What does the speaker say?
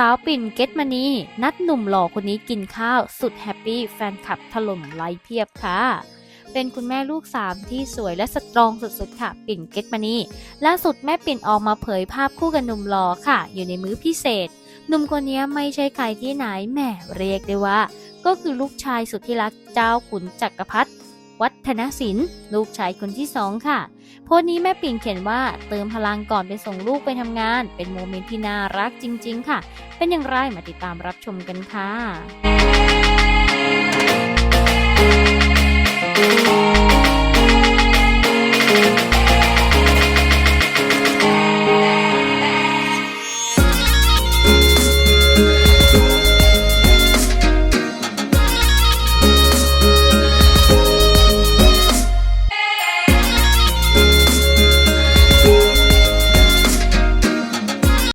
สาวปิ่นเกตมานีนัดหนุ่มหล่อคนนี้กินข้าวสุดแฮปปี้แฟนคลับถล่มไลค์เพียบค่ะ เป็นคุณแม่ลูกสามที่สวยและสตรองสุดๆค่ะ ปิ่นเกตมานีล่าสุดแม่ปิ่นออกมาเผยภาพคู่กับหนุ่มหล่อค่ะ อยู่ในมื้อพิเศษหนุ่มคนนี้ไม่ใช่ใครที่ไหนแหมเรียกได้ว่า ก็คือลูกชายสุดที่รักเจ้าขุนจักรพรรดิ วัฒนศิลป์ ลูกชายคนที่สองค่ะ โพสต์นี้แม่ปิ่นเขียนว่าเติมพลังก่อนไปส่งลูกไปทำงาน เป็นโมเมนต์ที่น่ารักจริง ๆ ค่ะ เป็นอย่างไรมาติดตามรับชมกันค่ะ